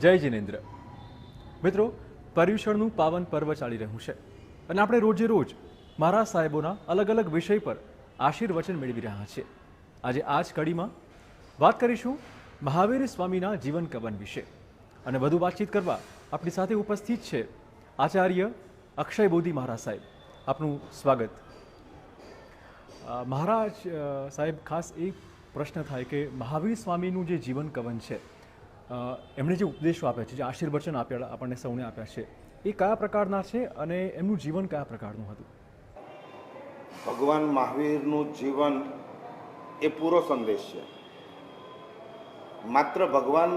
જય જિનેન્દ્ર. મિત્રો, પર્યુષણનું પાવન પર્વ ચાલી રહ્યું છે અને આપણે રોજે રોજ મારા સાહેબોના અલગ અલગ વિષય પર આશીર્વચન મેળવી રહ્યા છીએ. આજે આ જ કડીમાં વાત કરીશું મહાવીર સ્વામીના જીવન કવન વિશે અને વધુ વાતચીત કરવા આપણી સાથે ઉપસ્થિત છે આચાર્ય અક્ષય બોધી મહારાજ સાહેબ. આપનું સ્વાગત. મહારાજ સાહેબ, ખાસ એક પ્રશ્ન થાય કે મહાવીર સ્વામીનું જે જીવન કવન છે એમણે જે ઉપદેશો આપ્યા છે, જે આશીર્વચન આપ્યા, આપણને સૌને આપ્યા છે, એ કયા પ્રકારના છે અને એમનું જીવન કયા પ્રકારનું હતું? ભગવાન મહાવીરનું જીવન એ પૂરો સંદેશ છે. માત્ર ભગવાન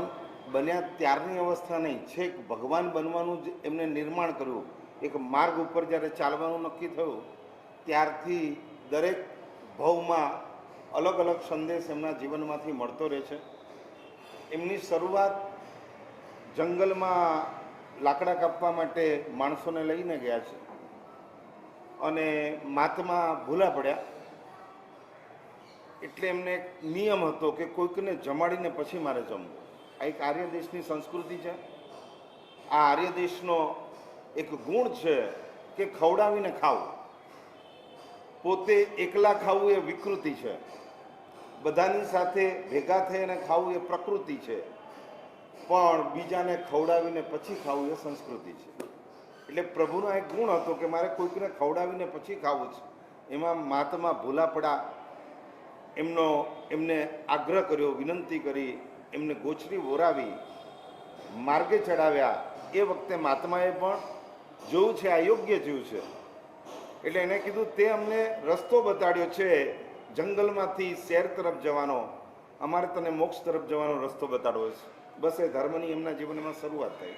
બન્યા ત્યારની અવસ્થા નહીં, છેક ભગવાન બનવાનું જ એમને નિર્માણ કર્યું. એક માર્ગ ઉપર જ્યારે ચાલવાનું નક્કી થયું, ત્યારથી દરેક ભવમાં અલગ અલગ સંદેશ એમના જીવનમાંથી મળતો રહે છે. એમની શરૂઆત જંગલમાં લાકડા કાપવા માટે માણસોને લઈને ગયા છે. અને માતમાં ભૂલા પડ્યા. એટલે એમને એક નિયમ હતો કે કોઈકને જમાડીને પછી મારે જમવું. આ એક આર્ય દેશની સંસ્કૃતિ છે. આ આર્ય દેશનો એક ગુણ છે કે ખવડાવીને ખાવું. પોતે એકલા ખાવું એ વિકૃતિ છે. બધાની સાથે ભેગા થઈને ખાવું એ પ્રકૃતિ છે. પણ બીજાને ખવડાવીને પછી ખાવું એ સંસ્કૃતિ છે. એટલે પ્રભુનો એક ગુણ હતો કે મારે કોઈકને ખવડાવીને પછી ખાવું છે. એમાં મહાત્મા ભૂલાપડા એમનો, એમને આગ્રહ કર્યો, વિનંતી કરી, એમને ગોચરી વોરાવી, માર્ગે ચડાવ્યા. એ વખતે મહાત્માએ પણ જોયું છે, આ યોગ્ય જીવ છે. એટલે એને કીધું, તે અમને રસ્તો બતાડ્યો છે જંગલમાંથી શહેર તરફ જવાનો, અમારે તને મોક્ષ તરફ જવાનો રસ્તો બતાડવો છે. બસ એ ધર્મની એમના જીવનમાં શરૂઆત થઈ.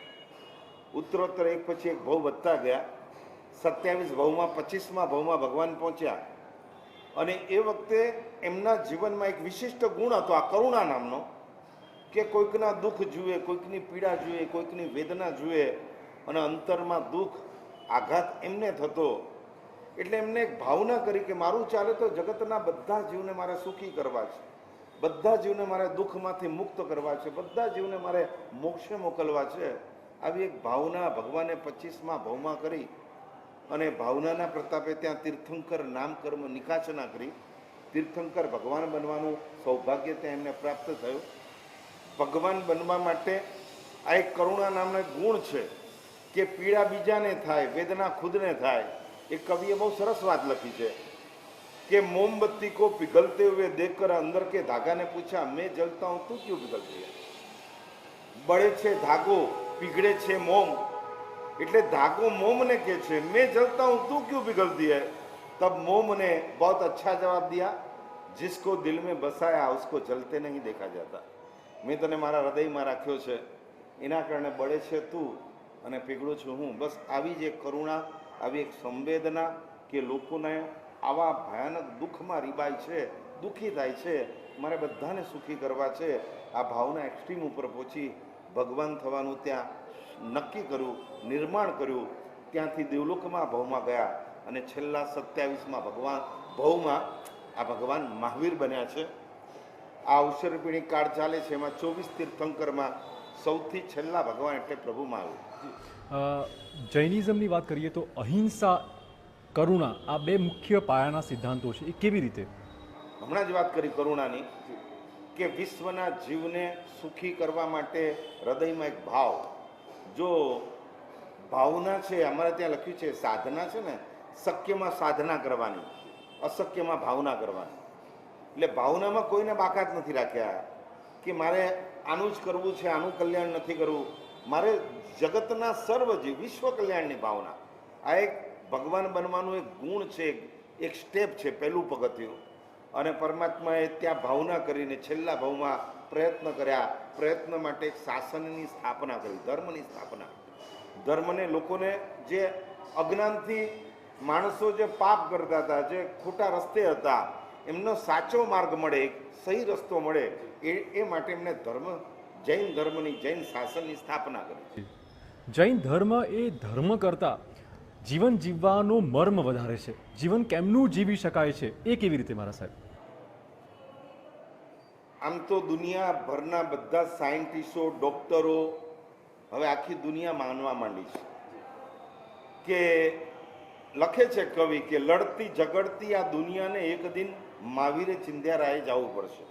ઉત્તરોત્તર એક પછી એક ભવ વધતા ગયા. સત્યાવીસ ભાવમાં, પચીસમાં ભાવમાં ભગવાન પહોંચ્યા. અને એ વખતે એમના જીવનમાં એક વિશિષ્ટ ગુણ હતો, આ કરુણા નામનો, કે કોઈકના દુઃખ જુએ, કોઈકની પીડા જુએ, કોઈકની વેદના જુએ, અને અંતરમાં દુઃખ, આઘાત એમને થતો એટલે એમને એક ભાવના કરી કે મારું ચાલે તો જગતના બધા જીવને મારે સુખી કરવા છે. બધા જીવને મારે દુઃખમાંથી મુક્ત કરવા છે. બધા જીવને મારે મોક્ષે મોકલવા છે. આવી એક ભાવના ભગવાને પચીસમાં ભવમાં કરી અને ભાવનાના પ્રતાપે ત્યાં તીર્થંકર નામકર્મ નિકાચના કરી. તીર્થંકર ભગવાન બનવાનું સૌભાગ્ય ત્યાં એમને પ્રાપ્ત થયું. ભગવાન બનવા માટે આ એક કરુણા નામનો ગુણ છે કે પીડા બીજાને થાય, વેદના ખુદને થાય. એ કવિએ બહુ સરસ વાત લખી છે કે મોમબત્તી કો पिघलते हुए देखकर अंदर के धागा ने पूछा मैं जलता हूं तू क्यों पिघलती है બળે છે ધાગો પીગળે છે મોમ એટલે धागो मोम ने के छे मैं जलता हूं तू क्यों पिघलती है तब मोम ने बहुत अच्छा जवाब दिया जिसको दिल में बसाया उसको जलते नहीं देखा जाता મેં તને મારા હૃદયમાં રાખ્યો છે એના કારણે બળે છે તું અને પીગળું છું હું બસ આવી જ એક કરુણા આવી એક સંવેદના કે લોકોને આવા ભયાનક દુઃખમાં રીબાય છે દુઃખી થાય છે મારે બધાને સુખી કરવા છે આ ભાવના એક્સ્ટ્રીમ ઉપર પહોંચી ભગવાન થવાનું ત્યાં નક્કી કર્યું નિર્માણ કર્યું. ત્યાંથી દેવલોકમાં ભવમાં ગયા અને છેલ્લા સત્યાવીસમાં ભગવાન ભવમાં આ ભગવાન મહાવીર બન્યા છે. આ અવસરપીણી કાળ ચાલે છે એમાં ચોવીસ તીર્થંકરમાં સૌથી છેલ્લા ભગવાન એટલે પ્રભુ મહાવીર. અ, જૈનિઝમની વાત કરીએ તો અહિંસા, કરુણા આ બે મુખ્ય પાયાના સિદ્ધાંતો છે. એ કેવી રીતે? હમણાં જ વાત કરી કરુણાની કે વિશ્વના જીવને સુખી કરવા માટે હૃદયમાં એક ભાવ. જો ભાવના છે, અમારે ત્યાં લખ્યું છે, સાધના છે ને શક્યમાં સાધના કરવાની અશક્યમાં ભાવના કરવાની. એટલે ભાવનામાં કોઈને બાકાત નથી રાખ્યા કે મારે આનું જ કરવું છે, આનું કલ્યાણ નથી કરવું. મારે જગતના સર્વજી વિશ્વ કલ્યાણની ભાવના, આ એક ભગવાન બનવાનું એક ગુણ છે, એક સ્ટેપ છે પહેલું પગથિયું. અને પરમાત્માએ ત્યાં ભાવના કરીને છેલ્લા ભાવમાં પ્રયત્ન કર્યા, પ્રયત્ન માટે શાસનની સ્થાપના કરી, ધર્મની સ્થાપના. ધર્મને લોકોને જે અજ્ઞાનથી માણસો જે પાપ કરતા હતા, જે ખોટા રસ્તે હતા, એમનો સાચો માર્ગ મળે સહી રસ્તો મળે, એ એ માટે એમને ધર્મ, જૈન ધર્મની જૈન શાસનની સ્થાપના કરી. જૈન ધર્મ એ ધર્મ કરતાં જીવન જીવવાનો મર્મ વધારે છે. જીવન કેમનું જીવી શકાય છે એ કેવી રીતે મારા સાહેબ? આમ તો દુનિયાભરના બધા સાયન્ટિસ્ટો, ડોક્ટરો હવે આખી દુનિયા માનવા માંડી છે કે લખે છે કવિ કે લડતી ઝઘડતી આ દુનિયાને એક દિન મહાવીરે ચિંધ્યારાએ જવું પડશે.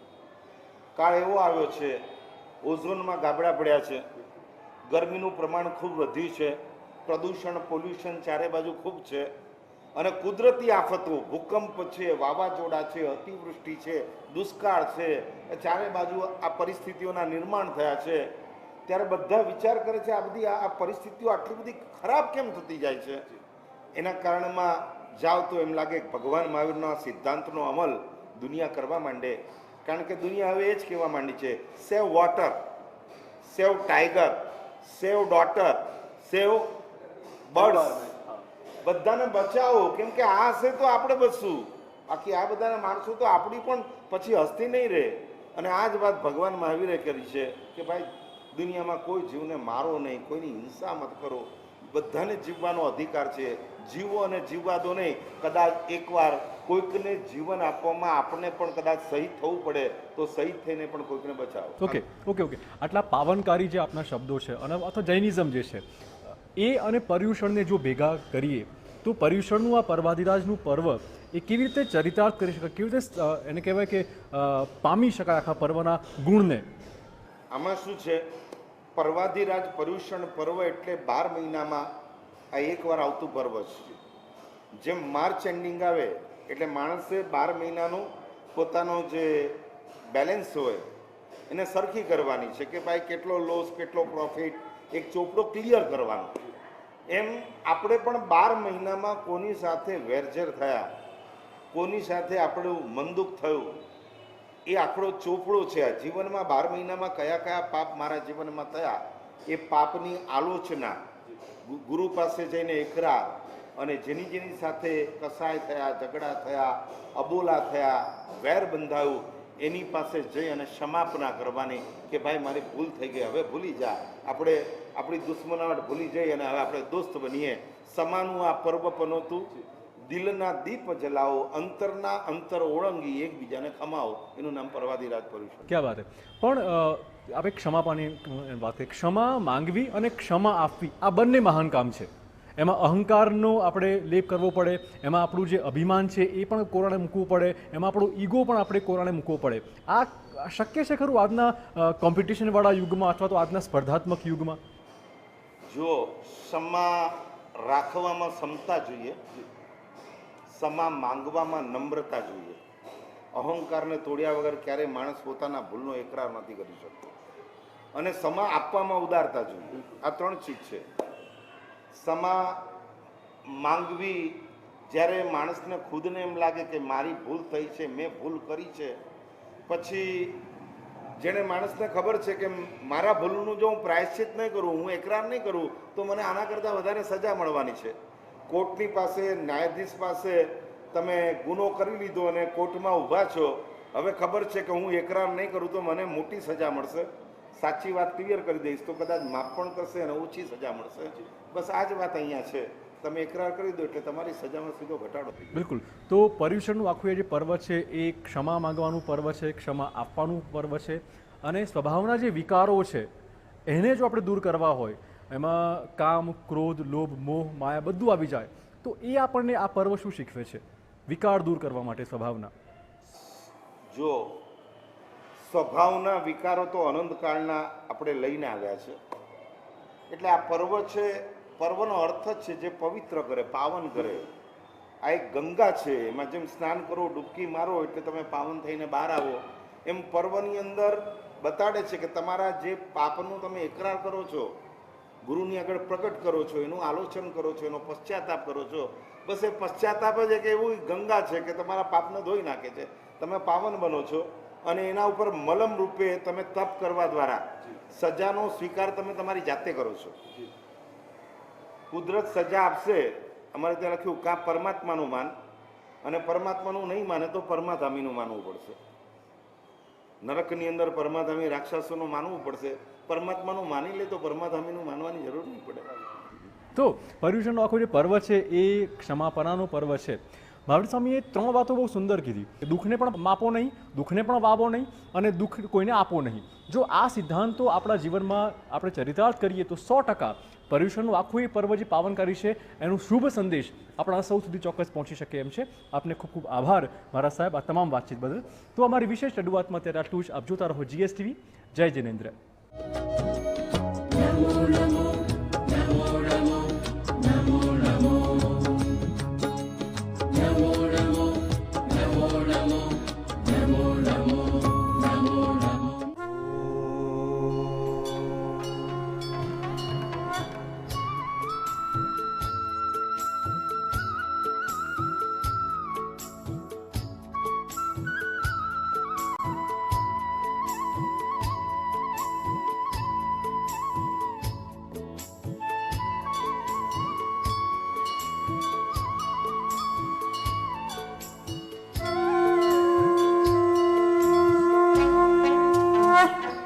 કાળ એવો આવ્યો છે, ઓઝોનમાં ગાબડા પડ્યા છે ગરમીનું પ્રમાણ ખૂબ વધ્યું છે, પ્રદૂષણ પોલ્યુશન ચારે બાજુ ખૂબ છે અને કુદરતી આફતો, ભૂકંપ છે, વાવાઝોડા છે, અતિવૃષ્ટિ છે, દુષ્કાળ છે ચારે બાજુ આ પરિસ્થિતિઓના નિર્માણ થયા છે. ત્યારે બધા વિચાર કરે છે આ બધી આ પરિસ્થિતિઓ આટલી બધી ખરાબ કેમ થતી જાય છે? એના કારણમાં જાઓ તો એમ લાગે ભગવાન મહાવીરના સિદ્ધાંતનો અમલ દુનિયા કરવા માંડે. કારણ કે દુનિયા હવે એ જ કહેવા માંડી છે save water save tiger save daughter save birds. બધાને બચાવો કેમ કે આ હશે તો આપણે બચશું. બાકી આ બધાને માણસો તો આપણી પણ પછી હસ્તી નહીં રહે. અને આ જ વાત ભગવાન મહાવીરે કરી છે કે ભાઈ દુનિયામાં કોઈ જીવને મારો નહીં કોઈની હિંસા મત કરો. બધાને જીવવાનો અધિકાર છે. જીવો અને જીવવા દો નહીં કદાચ એકવાર કોઈકને જીવન આપવામાં આપણે પણ કદાચ શહીદ થવું પડે તો શહીદ થઈને પણ કોઈકને બચાવો. ઓકે ઓકે ઓકે આટલા પાવનકારી જે આપના શબ્દો છે અને અથવા જૈનિઝમ જે છે એ અને પર્યુષણને જો ભેગા કરીએ તો પર્યુષણનું આ પર્વાધિરાજનું પર્વ એ કેવી રીતે ચરિતાર્થ કરી શકાય? કેવી રીતે એને કહેવાય કે પામી શકાય આખા પર્વના ગુણને? આમાં શું છે? પર્વાધિરાજ પર્યુષણ પર્વ એટલે બાર મહિનામાં આ એકવાર આવતું પર્વ છે. જેમ માર્ચ એન્ડિંગ આવે, એટલે માણસે બાર મહિનાનું પોતાનો જે બેલેન્સ હોય, એને સરખી કરવાની છે કે ભાઈ કેટલો લોસ કેટલો પ્રોફિટ એક ચોપડો ક્લિયર કરવાનો એમ આપણે પણ બાર મહિનામાં કોની સાથે વેરઝેર થયા, કોની સાથે આપણું મંદુક થયું એ આખડો ચોપડો છે આ. જીવનમાં બાર મહિનામાં કયા કયા પાપ મારા જીવનમાં થયા, એ પાપની આલોચના ગુરુ પાસે જઈને એકરા અને જેની જેની સાથે કસાય થયા, ઝઘડા થયા, અબોલા થયા, વેર બંધાયું, એની પાસે જઈ અને ક્ષમાપના કરવાની કે ભાઈ મારી ભૂલ થઈ ગઈ, હવે ભૂલી જા. આપણે આપણી દુશ્મનાવટ ભૂલી જઈ અને હવે આપણે દોસ્ત બનીએ. સમાનું આ પર્વ પનોતું દિલના દીપ જલાવો અંતરના અંતર ઓળંગી એકબીજાને ખમાવો. એનું નામ પર્વાધિરાજ પરિષદ. ક્યાં વાત પણ આપણે ક્ષમાપાની વાત કરીએ ક્ષમા માંગવી અને ક્ષમા આપવી આ બંને મહાન કામ છે. એમાં અહંકારનો આપણે લેપ કરવો પડે એમાં આપણું જે અભિમાન છે એ પણ કોરાણે મૂકવું પડે એમાં આપણો ઈગો પણ આપણે કોરાણે મૂકવો પડે. આ શક્ય છે ખરું આજના કોમ્પિટિશનવાળા યુગમાં અથવા તો આજના સ્પર્ધાત્મક યુગમાં? જો ક્ષમા રાખવામાં ક્ષમતા જોઈએ ક્ષમા માંગવામાં નમ્રતા જોઈએ. અહંકારને તોડ્યા વગર ક્યારેય માણસ પોતાના ભૂલનો એકરાર નથી કરી શકતો. અને ક્ષમા આપવામાં ઉદારતા જોઈએ. આ ત્રણ ચીજ છે. ક્ષમા માંગવી જ્યારે માણસને ખુદને એમ લાગે કે મારી ભૂલ થઈ છે, મેં ભૂલ કરી છે, પછી જેણે માણસને ખબર છે કે મારા ભૂલનું જો હું પ્રાયશ્ચિત નહીં કરું, હું એકરાર નહીં કરું, તો મને આના કરતાં વધારે સજા મળવાની છે. કોર્ટની પાસે, ન્યાયાધીશ પાસે તમે ગુનો કરી લીધો અને કોર્ટમાં ઊભા છો, હવે ખબર છે કે હું એકરાર નહીં કરું તો મને મોટી સજા મળશે. સાચી વાત ક્લિયર કરી દઈશ તો કદાચ માફ પણ કરશે અને ઓછી સજા મળશે. બસ આ જ વાત અહીંયા છે. તમે એકરાર કરી દો એટલે તમારી સજામાં સીધો ઘટાડો બિલકુલ. તો પર્યુષણનું આખું જે પર્વ છે એ ક્ષમા માંગવાનું પર્વ છે, ક્ષમા આપવાનું પર્વ છે અને સ્વભાવના જે વિકારો છે, એને જો આપણે દૂર કરવા હોય એમાં કામ, ક્રોધ, લોભ, મોહ, માયા બધું આવી જાય. તો એ આપણને આ પર્વ શું શીખવે છે? વિકાર દૂર કરવા માટે સ્વભાવના. જો સ્વભાવના વિકારો તો અનંતકાળના આપણે લઈને આવ્યા છે. એટલે આ પર્વ છે, પર્વનો અર્થ જ છે જે પવિત્ર કરે, પાવન કરે. આ એક ગંગા છે, એમાં જેમ સ્નાન કરો, ડૂબકી મારો એટલે તમે પાવન થઈને બહાર આવો. એમ પર્વની અંદર બતાડે છે કે તમારા જે પાપનું તમે એકરાર કરો છો ગુરુની આગળ પ્રગટ કરો છો, એનું આલોચન કરો છો, એનો પશ્ચાતાપ કરો છો. બસ એ પશ્ચાતાપ જ એક એવું ગંગા છે કે તમારા પાપને ધોઈ નાખે છે. તમે પાવન બનો છો અને એના ઉપર મલમ રૂપે તમે તપ કરવા દ્વારા સજાનો સ્વીકાર તમે તમારી જાતે કરો છો. કુદરત સજા આપશે. અમારે ત્યાં લખ્યું, કાં પરમાત્માનું માન? અને પરમાત્માનું નહીં માને તો પરમાધામીનું માનવું પડશે. નરકની અંદર પરમાધામી રાક્ષસોનું માનવું પડશે. પરમાત્માનું માની લે તો પરમાધામીનું માનવાની જરૂર નહીં પડે. તો પર્યુષણનો આખો જે પર્વ છે એ ક્ષમાપનાનો પર્વ છે. મહાવીર સ્વામીએ ત્રણ વાતો બહુ સુંદર કીધી. દુઃખને પણ માપો નહીં, દુઃખને પણ વાવો નહીં અને દુઃખ કોઈને આપો નહીં. જો આ સિદ્ધાંતો આપણા જીવનમાં આપણે ચરિતાર્થ કરીએ તો સો ટકા પર્યુષણનું આખું એ પર્વ જે પાવનકારી છે, એનું શુભ સંદેશ આપણા સૌ સુધી ચોક્કસ પહોંચી શકે એમ છે. આપને ખૂબ ખૂબ આભાર મારા સાહેબ, આ તમામ વાતચીત બદલ. તો અમારી વિશેષ રજૂઆતમાં ત્યારે આટલું જ. આપ જોતા રહો જીએસટીવી જય જિનેન્દ્ર.